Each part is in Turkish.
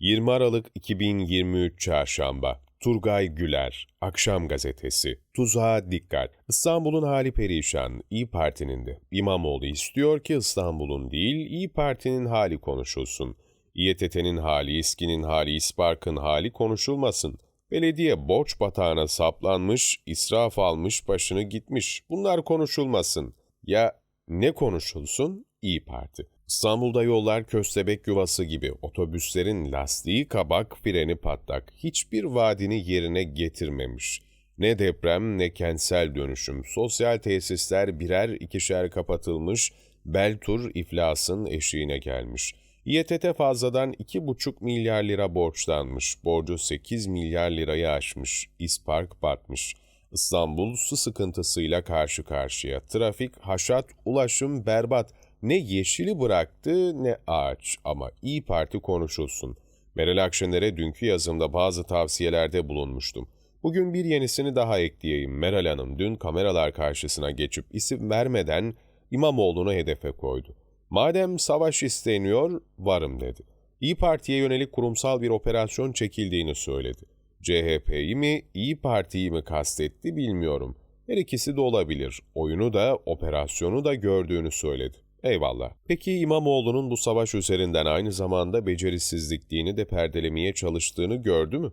20 Aralık 2023 Çarşamba Turgay Güler, Akşam Gazetesi, Tuzağa Dikkat. İstanbul'un hali perişan, İyi Parti'nin de. İmamoğlu istiyor ki İstanbul'un değil, İyi Parti'nin hali konuşulsun. İETT'nin hali, İSKİ'nin hali, İSPARK'ın hali konuşulmasın. Belediye borç batağına saplanmış, israf almış, başını gitmiş. Bunlar konuşulmasın. Ya ne konuşulsun? İyi Parti. İstanbul'da yollar köstebek yuvası gibi. Otobüslerin lastiği kabak, freni patlak. Hiçbir vaadini yerine getirmemiş. Ne deprem ne kentsel dönüşüm. Sosyal tesisler birer ikişer kapatılmış. Beltur iflasın eşiğine gelmiş. İETT fazladan 2,5 milyar lira borçlanmış. Borcu 8 milyar lirayı aşmış. İspark batmış. İstanbul su sıkıntısıyla karşı karşıya. Trafik, haşat, ulaşım berbat. Ne yeşili bıraktı ne ağaç ama İyi Parti konuşulsun. Meral Akşener'e dünkü yazımda bazı tavsiyelerde bulunmuştum. Bugün bir yenisini daha ekleyeyim. Meral Hanım dün kameralar karşısına geçip isim vermeden İmamoğlu'nu hedefe koydu. Madem savaş isteniyor, varım dedi. İyi Parti'ye yönelik kurumsal bir operasyon çekildiğini söyledi. CHP'yi mi, İyi Parti'yi mi kastetti bilmiyorum. Her ikisi de olabilir. Oyunu da, operasyonu da gördüğünü söyledi. Eyvallah. Peki İmamoğlu'nun bu savaş üzerinden aynı zamanda becerisizlikliğini de perdelemeye çalıştığını gördü mü?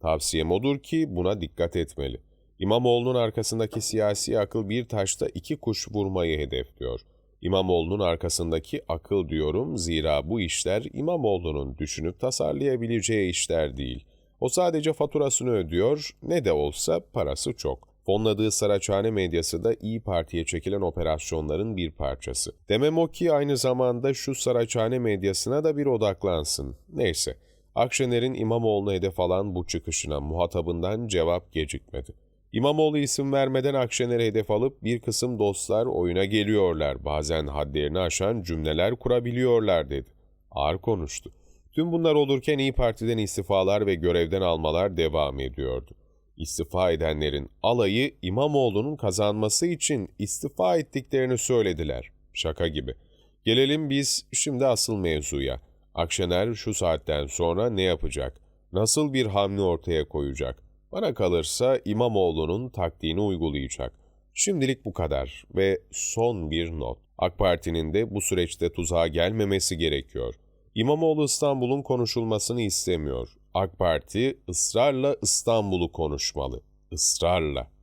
Tavsiyem odur ki buna dikkat etmeli. İmamoğlu'nun arkasındaki siyasi akıl bir taşta iki kuş vurmayı hedefliyor. İmamoğlu'nun arkasındaki akıl diyorum zira bu işler İmamoğlu'nun düşünüp tasarlayabileceği işler değil. O sadece faturasını ödüyor, ne de olsa parası çok. Fonladığı Saraçhane medyası da İyi Parti'ye çekilen operasyonların bir parçası. Demem o ki aynı zamanda şu Saraçhane medyasına da bir odaklansın. Neyse, Akşener'in İmamoğlu'na hedef alan bu çıkışına muhatabından cevap gecikmedi. İmamoğlu isim vermeden Akşener'e hedef alıp bir kısım dostlar oyuna geliyorlar, bazen hadlerini aşan cümleler kurabiliyorlar dedi. Ağır konuştu. Tüm bunlar olurken İyi Parti'den istifalar ve görevden almalar devam ediyordu. İstifa edenlerin alayı İmamoğlu'nun kazanması için istifa ettiklerini söylediler. Şaka gibi. Gelelim biz şimdi asıl mevzuya. Akşener şu saatten sonra ne yapacak? Nasıl bir hamle ortaya koyacak? Bana kalırsa İmamoğlu'nun taktiğini uygulayacak. Şimdilik bu kadar ve son bir not. AK Parti'nin de bu süreçte tuzağa gelmemesi gerekiyor. İmamoğlu İstanbul'un konuşulmasını istemiyor. AK Parti ısrarla İstanbul'u konuşmalı. Israrla.